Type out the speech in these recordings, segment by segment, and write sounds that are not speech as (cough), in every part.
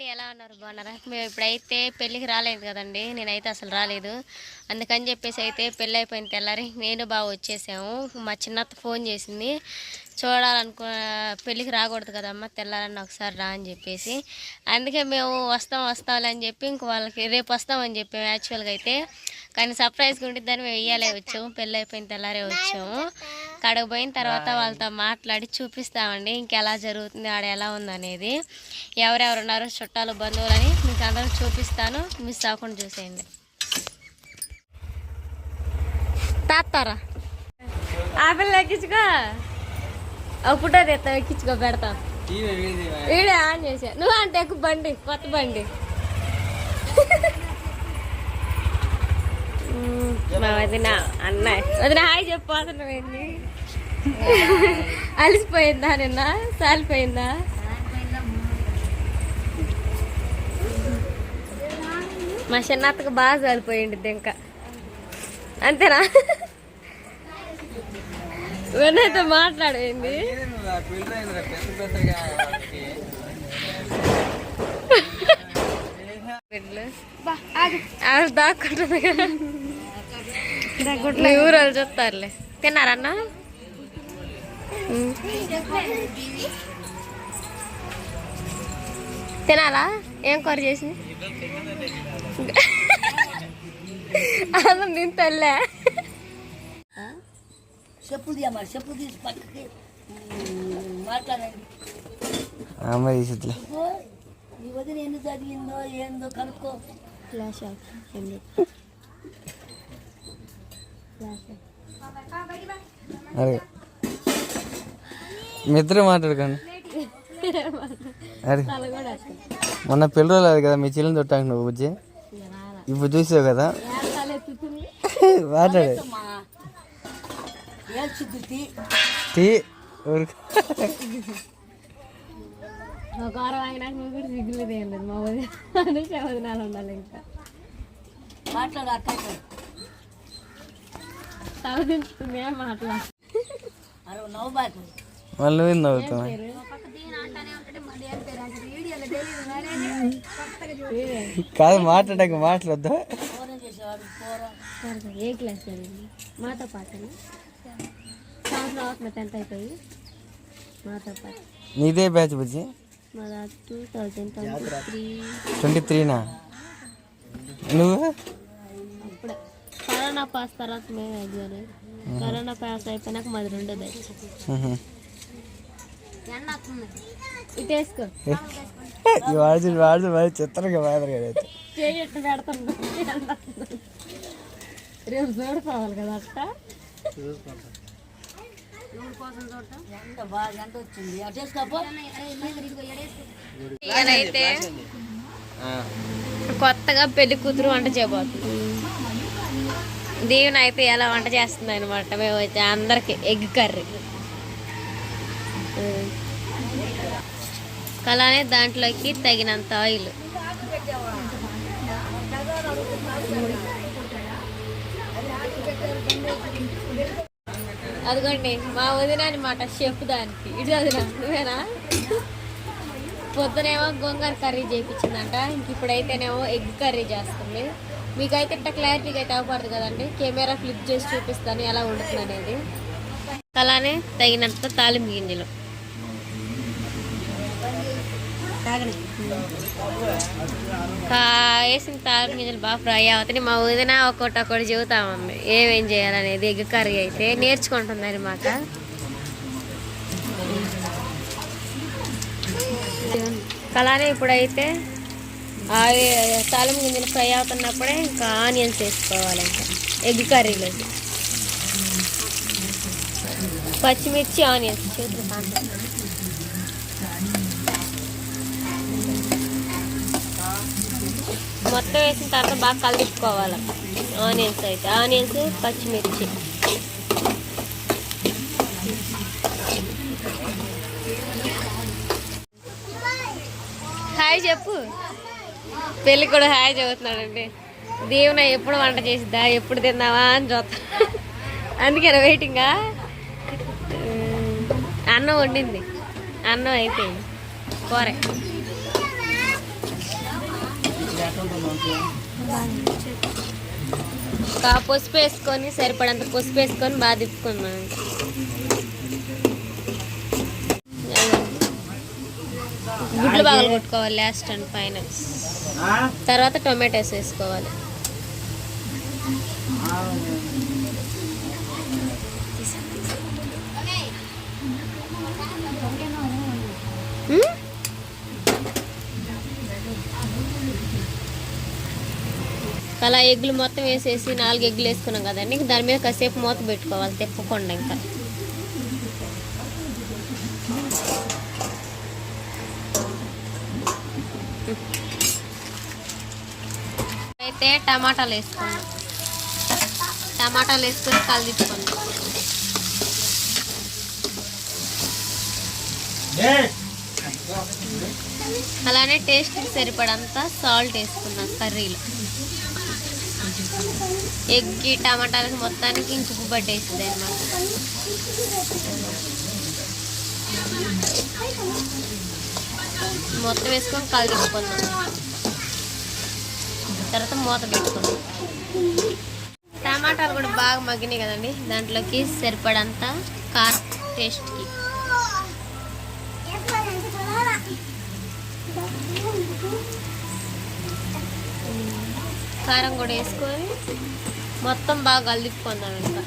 అండి ఎలా ఉన్నారు? బాగున్నారా? మేము ఇప్పుడైతే పెళ్ళికి రాలేదు కదండి. నేనైతే అసలు రాలేదు. అందుకని చెప్పేసి అయితే పెళ్ళి అయిపోయిన తెల్లారి నేను బాగా వచ్చేసాము. మా చిన్నత్త ఫోన్ చేసింది. చూడాలనుకో పెళ్ళికి రాకూడదు కదమ్మా తెల్లారని ఒకసారి రా అని చెప్పేసి. అందుకే మేము వస్తాం వస్తాంలే అని చెప్పి ఇంక వాళ్ళకి రేపు వస్తామని చెప్పాము యాక్చువల్గా అయితే. కానీ సర్ప్రైజ్గా ఉండిద్దని మేము ఇయ్యాలే వచ్చాము. పెళ్ళి అయిపోయిన తెల్లారే వచ్చాము. అక్కడికి పోయిన తర్వాత వాళ్ళతో మాట్లాడి చూపిస్తామండి ఇంకెలా జరుగుతుంది ఆడ ఎలా ఉంది అనేది ఎవరెవరు ఉన్నారో చుట్టాలు బంధువులని మీకు అందరూ చూపిస్తాను. మిస్ అవ్వకుండా చూసేయండి. తాతారా. ఆపిల్ ఎక్కించుకో అప్పుడు తెస్తాం ఎక్కించుకో పెడతాం వీడే ఆన్ చేసా. నువ్వు అంటే ఎక్కువ బండి కొత్త బండి. మా వదిన అన్నయ్య. వదిన హాయ్ చెప్పు అసలు ఏంది? అలసిపోయిందా నిన్న? సాలిపోయిందా? మా చిన్నత్తకు బాగా సాలిపోయింది ఇంకా. అంతేనా? వినయ్తో మాట్లాడేంది? దాక్కుంటుంది మీ ఊరు వాళ్ళు చూస్తారులే తిన్నారన్నా. తినాలా? ఏం కూర చేసింది? అసలు నేను తెల్లే చెప్పు తీయమ్మా చెప్పు తీసి పక్కకి మాట్లాడండి. అమ్మ నీ వదిన ఎన్ని చదివిందో ఏందో కనుక్కో. ఫ్లాష్ అరే మాట్లాడుకోండి. అరే మొన్న అది కదా మీ చెల్లిని తొట్టాక నువ్వు బుజ్జి? ఇప్పుడు చూసావు కదా? మాట్లాడు. వారం అయినాక నువ్వు కూడా సిగ్గులేదు ఏం లేదు. మా వదిన వదినాలు ఉండాలి ఇంకా. మాట్లాడు అక్క తల దించుతుంది ఏం మాట్లా అరే నవ్వుబాకు మళ్ళీ నువ్వు నవ్వుతావు కాదు మాట్లాడక మాట్లాడద్దు. ఏ క్లాస్ మాతో పాటు సంవత్సరం అవుతుంది టెన్త్ అయిపోయి మాతో పాటు నీదే బ్యాచ్ బుజ్జి? Two thousand twenty three twenty త్రీనా నువ్వు? అప్పుడే. కరోనా పాస్ తర్వాత మేము ఎగ్జామ్ కరోనా పాస్ అయిపోయినాక మాది రెండో బ్యాచ్. ఇటు వేసుకో. వాడు వాడు మరి చిత్రంగా అయితే చేయట్టు పెడతాను రేపు చూడుకోవాలి కదా అట్ట కొత్తగా పెళ్ళి కూతురు వంట చేయబోతుంది దీవెన అయితే ఎలా వంట చేస్తుంది అనమాట మేము అయితే అందరికి ఎగ్ కర్రీ. అలానే దాంట్లోకి తగినంత ఆయిల్. అదిగోండి మా వదిన అనమాట షెఫ్ దానికి. ఇటు వదిన నువ్వేనా? పొద్దునేమో గోంగూర కర్రీ చేయించిందంట ఇంక ఇప్పుడైతేనేమో ఎగ్ కర్రీ చేస్తుంది. మీకైతే ఇంత క్లారిటీగా అయితే అవ్వకూడదు కదండి. కెమెరా ఫ్లిప్ చేసి చూపిస్తాను ఎలా ఉంటుంది అనేది అలానే తగినంత తాలింపు గింజలు. వేసిన తాలింపు గింజలు బాగా ఫ్రై అవుతాయి. మా వదిన ఒక్కొక్కటి ఒక్కటి చెబుతా ఉంది. ఏమేం చేయాలనేది ఎగ్ కర్రీ అయితే నేర్చుకుంటుంది అనమాట అలానే ఇప్పుడైతే అవి తాళం గింజలు ఫ్రై అవుతున్నప్పుడే ఇంకా ఆనియన్స్ వేసుకోవాలి ఇంకా. ఎగ్ కర్రీలోకి. పచ్చిమిర్చి ఆనియన్స్. చూద్దాం మొత్తం వేసిన తర్వాత బాగా కలుపుకోవాలి. ఆనియన్స్ అయితే. ఆనియన్స్ పచ్చిమిర్చి. హాయ్ చెప్పు. పెళ్ళి కూడా హాయ్ చదువుతున్నాడండి దేవున ఎప్పుడు వంట చేసిద్దా? ఎప్పుడు తిన్నావా అని చూస్తా అందుకే వెయిటింగా అన్నం వండింది. అన్నం అయిపోయింది. కూర. ఇంకా పసుపు వేసుకొని సరిపడంత పసుపు వేసుకొని బాగా తిప్పుకున్నాం గుడ్లు బాగా కొట్టుకోవాలి లాస్ట్ అండ్ ఫైనల్ తర్వాత టొమాటోస్ వేసుకోవాలి. అలా ఎగ్గులు మొత్తం వేసేసి నాలుగు ఎగ్గులు వేసుకున్నాం కదండి. ఇంక దాని మీద కాసేపు మూత పెట్టుకోవాలి తిప్పకుండా ఇంకా. అయితే టమాటాలు వేసుకున్నాం. టమాటాలు వేసుకొని కలిదిప్పుకున్నాం అలానే టేస్ట్కి సరిపడంత సాల్ట్ వేసుకున్నాం కర్రీలో. ఎగ్గి టమాటాలకి మొత్తానికి ఇంక ఉప్పు పట్టేసింది అనమాట మొత్తం వేసుకొని కలిపుకుందాం. తర్వాత మూత పెట్టుకుందాం. టమాటాలు కూడా బాగా మగ్గినాయి కదండి. దాంట్లోకి సరిపడంత కారం టేస్ట్కి కారం కూడా వేసుకొని మొత్తం బాగా కలిపుకుందాం ఇంకా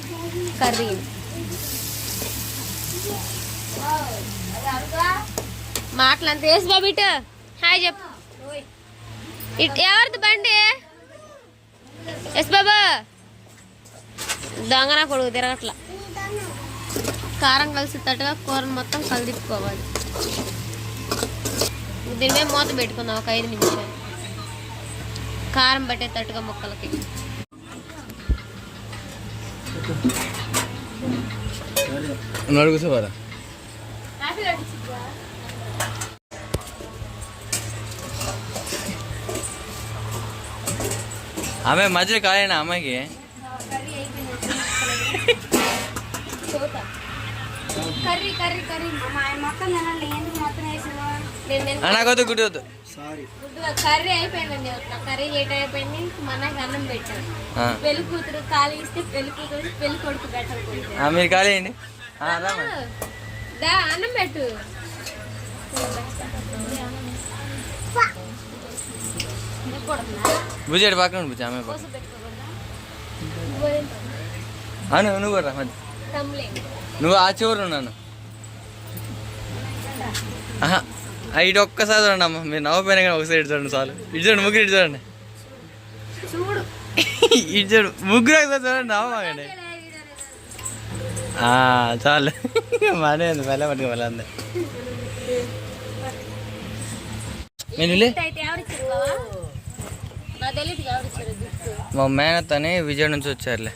కర్రీ. మాటలంతా వేసి బాబు ఇటు. హాయ్ చెప్పు. ఇట్ ఎవరిది బండి? ఎస్ బాబా. దొంగన కొడుకు తిరగట్లా. కారం కలిసి తట్టుగా కూరను మొత్తం కలిదిప్పుకోవాలి దీని మీద మూత పెట్టుకుందాం ఒక ఐదు నిమిషాలు. కారం పట్టేటట్టుగా ముక్కలకి. కూర్చోవారా ఆమె మధ్యలో కాలేనా అమ్మాయికి? నాకొద్దు గుడ్డు వద్దు. కర్రీ అయిపోయిందండి కర్రీ లేట్ అయిపోయింది. మనకి అన్నం పెట్టాను ఆ. పెళ్ళి కూతురు ఖాళీ ఇస్తే పెళ్ళి కూతురు పెళ్ళి కొడుకు పెట్టాలి ఆ, మీరు రామ్మా. దా అన్నం పెట్టు. బుజ్జాడు పక్కన బుజ్జి ఆమె నువ్వు కూడా మధ్య. నువ్వు ఆ చివరి ఉన్నాను. ఆహా. ఇటు ఒక్కసారి చూడండి అమ్మ. మీరు నవ్వుపోయినా కానీ ఒకసారి ఇటు చూడండి చాలు. ఇటు చూడండి ముగ్గురు ఇటు చూడండి. చూడు. (laughs) ఇటు చూడు ముగ్గురు ఒకసారి చూడండి నవ్వమాగండి ఆ, చాలు. మనే ఉంది మెల్ల పట్టుకు మళ్ళీ గిఫ్ట్ మా మేనత్ అని విజయ్ నుంచి వచ్చారులే.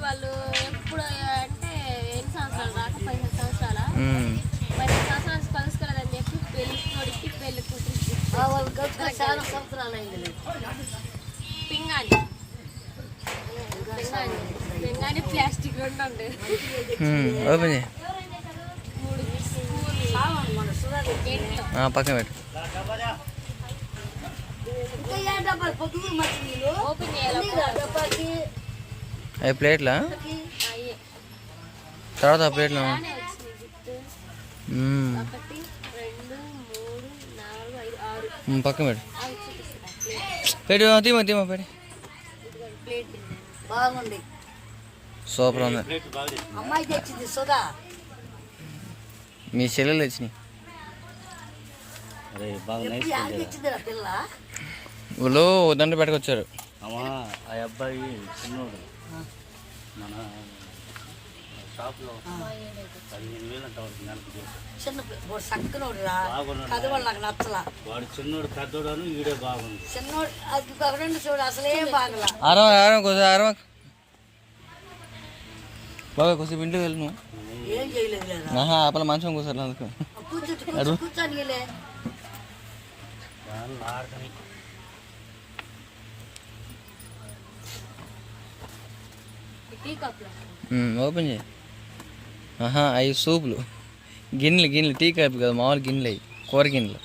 వాళ్ళు ఎప్పుడు అంటే ఎన్ని సంవత్సరాలు రాక పదిహేను సంవత్సరాల ఉమ్. పదిహేను సంవత్సరాలు కలుసుకోలేదని చెప్పి పెళ్ళి కొడుకు పెళ్ళి కూతురికి ఆ వాళ్ళు కలిసి చాలా సంవత్సరాలు అయింది పింగాని పింగాని పింగాని ప్లాస్టిక్ రెండు ఓపెన్ చేయి. పక్కన పెట్టు. అవి ప్లేట్లా? తర్వాత ఆ ప్లేట్లో? బాగానే వచ్చింది పెట్టు తీమ తీమ ప్లేట్ బాగుంది. సూపర్ ఉంది. అమ్మాయి తెచ్చింది సుధా. మీ చెల్లెలు పిల్ల? వాళ్ళు దండ పెట్టుకొచ్చారు. అమ్మా ఆ అబ్బాయి చిన్నోడు. మన షాప్లో పదిహేను వేలు అంట వాడికి నెలకు జీతం. చిన్న వాడు చక్కనోడు రా. బాగున్నాడు. కథ వాళ్ళు నాకు నచ్చలా. వాడు చిన్నోడు పెద్దోడను ఈడే బాగుంది. చిన్నోడు అది ఒకరెండు చూడు అసలే బాగలా. అరవ అరవ కొంచెం అరవ. బాగా కొంచెం ఇంటికి వెళ్ళు నువ్వు. ఏం చేయలేదు లేదా ఆహా ఆపల మంచం కూర్చోరు అందుకు. కూర్చొని కూర్చొని కూర్చొని దాన్ని ఆడకని ఓపెన్ చేయి. ఆహా అవి సూపులు. గిన్నెలు గిన్నెలు టీ కప్ కదా మామూలు గిన్నెలు అవి కూర గిన్నెలు.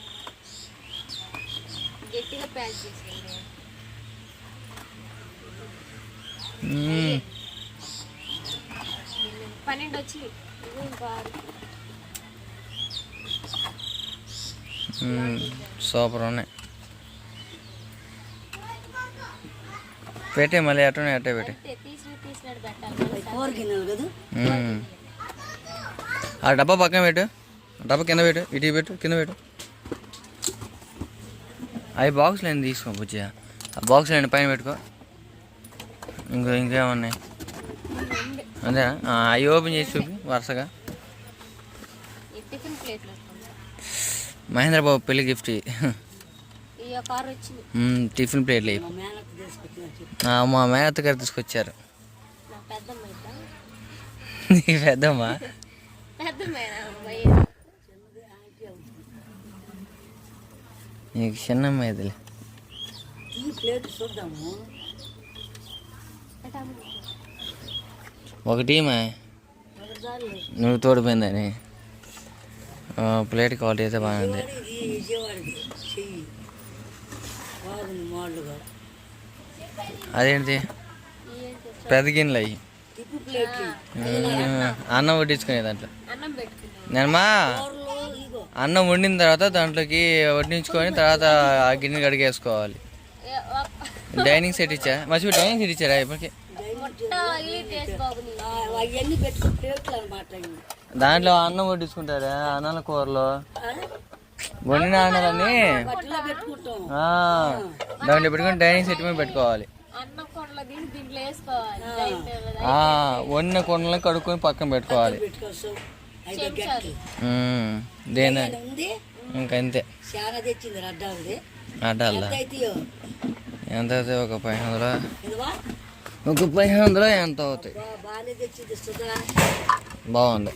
పన్నెండు వచ్చి. సూపర్ ఉన్నాయి. పెట్టే మళ్ళీ అట్నే అట్టే పెట్టే. ఆ డబ్బా పక్కన పెట్టు. డబ్బా కింద పెట్టు. ఇటు పెట్టు. కింద పెట్టు. అవి బాక్స్లు ఏంది తీసుకో బుజ్జి ఆ బాక్స్లు ఏంటి పైన పెట్టుకో. ఇంకో ఇంకేమన్నాయి? అంతేనా అవి ఓపెన్ చేసి చూపి వరుసగా. ఈ టిఫిన్ ప్లేట్లు మహేంద్ర బాబు పెళ్ళి గిఫ్ట్ టిఫిన్ ప్లేట్లు మా మేనత్త గారు తీసుకొచ్చారు. నా పెద్దమ్మ? నీకు చిన్నమ్మ ఇదిలే ఈ ప్లేట్ చూద్దాము. ఒకటీమా నువ్వు తోడిపోయిందని. ఆ, ప్లేట్ క్వాలిటీ అయితే బాగుంది అదేంటి? పెద్ద గిన్నెలు అన్నం వడ్డించుకునే దాంట్లో. నేనమ్మా అన్నం వండిన తర్వాత దాంట్లోకి వడ్డించుకొని తర్వాత ఆ గిన్నె కడిగేసుకోవాలి. డైనింగ్ సెట్ ఇచ్చా? మర్చిపోయి డైనింగ్ సెట్ ఇచ్చారా ఇప్పటికి. దాంట్లో అన్నం వడ్డించుకుంటారా? అన్నాల కూరలో? వండిన అన్నాలని బట్టలో పెట్టుకుంటాం. ఆ, దాంట్లో పెట్టుకొని డైనింగ్ సెట్ మీద పెట్టుకోవాలి. వండిన కొండలను కడుక్కొని పక్కన పెట్టుకోవాలి. దేని? ఇంకంతే. అడ్డాలా ఎంత అవుతాయో? ఒక వందలు? ఇదివా ఒక పదిహేను వందలు ఎంత అవుతాయి? బాగుంది.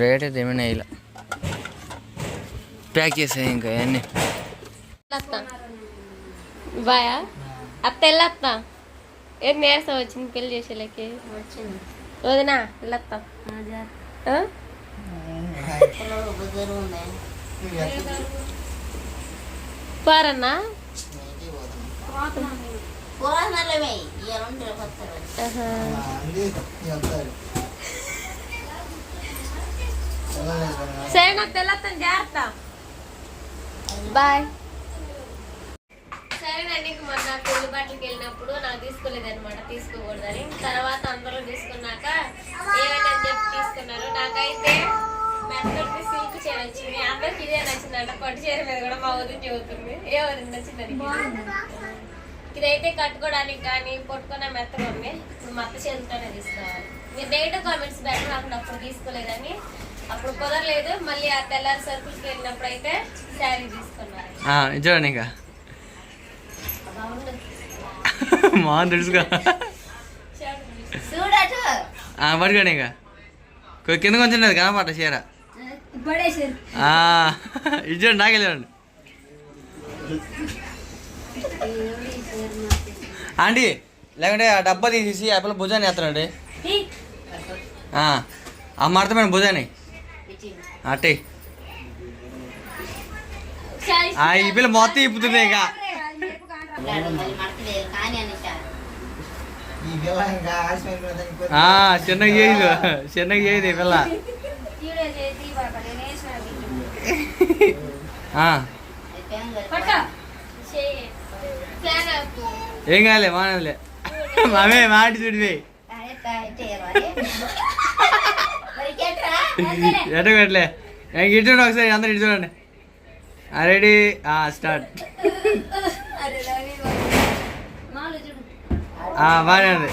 రేట్ అయితే ఏమైనా ఇలా ప్యాక్ చేసాయి ఇంకా అన్నీ బాయా అత్త వెళ్ళత్త ఏం నేర్సం వచ్చింది పెళ్ళి చేసేలకి వచ్చింది వదినా వెళ్ళత్తా పారన్నా ఆహా. సరే నాకు తెల్లత్తాను జాగ్రత్త బాయ్ ఇంక మొన్న పెళ్ళి బట్టలకి వెళ్ళినప్పుడు నాకు తీసుకోలేదు అనమాట తీసుకోకూడదని. తర్వాత అందరూ తీసుకున్నాక ఏమైనా చెప్పి తీసుకున్నారు. నాకైతే మెత్తటి సిల్క్ చీర వచ్చింది. అందరికి ఇదే నచ్చిందంట. పట్టు చీర మీద కూడా మా వదిన చెబుతుంది ఏ వదిన నచ్చిందని ఇదైతే కట్టుకోవడానికి కానీ పొట్టుకున్న మెత్తగా ఉంది. ఇప్పుడు మత్త చేతితోనే తీసుకోవాలి. మీరు నెగిటివ్ కామెంట్స్ బెటర్ నాకు అప్పుడు తీసుకోలేదని. అప్పుడు కుదరలేదు. మళ్ళీ ఆ తెల్లారి సర్కిల్కి వెళ్ళినప్పుడు అయితే శారీ తీసుకున్నారు చూడండి ఇంకా. మా తెలుసుగా. కొ- కింద కొంచెం లేదు కనపడ్డ చీర. ఇది చూడండి నాకెళ్ళండి ఆంటీ లేకుంటే ఆ డబ్బా తీసేసి ఆ పిల్ల భుజాన్ని వేస్తానండి ఆ మడతమైన భుజాన్ని. అట్టే. ఈ పిల్ల మొత్తం ఇప్పుతుంది ఇంకా. చిన్నగా చేయదు చిన్నగా చేయదు ఈ పిల్ల. ఏం కాలే మానలే మామే మాటి చూడివి. ఎట్ట పెట్టలే? ఇంక ఇటు ఒకసారి అందరు ఇటు చూడండి. రెడీ. స్టార్ట్. బాగానే ఉంది.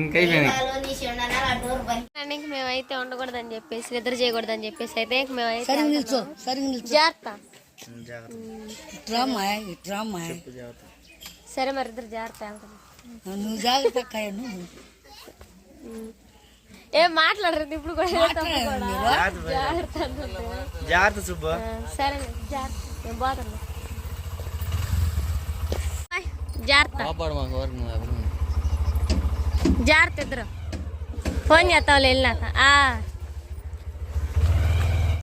ఇంకా అయిపోయింది మేమైతే ఉండకూడదని చెప్పేసి నిద్ర చేయకూడదని చెప్పేసి అయితే మేమైతే జాగ్రత్త. సరే మరి ఇద్దరు జాగ్రత్త వెళ్తాం నువ్వు జాగ్రత్త అక్కయ్య నువ్వు. ఏం మాట్లాడరు ఇప్పుడు కూడా. జాగ్రత్త సుబ్బు. సరే జాగ్రత్త. జాగ్రత్త కాపాడు మాకు వరకు నువ్వు ఎవరు జాగ్రత్త ఇద్దరు. ఫోన్ చేస్తావు వెళ్ళినాక.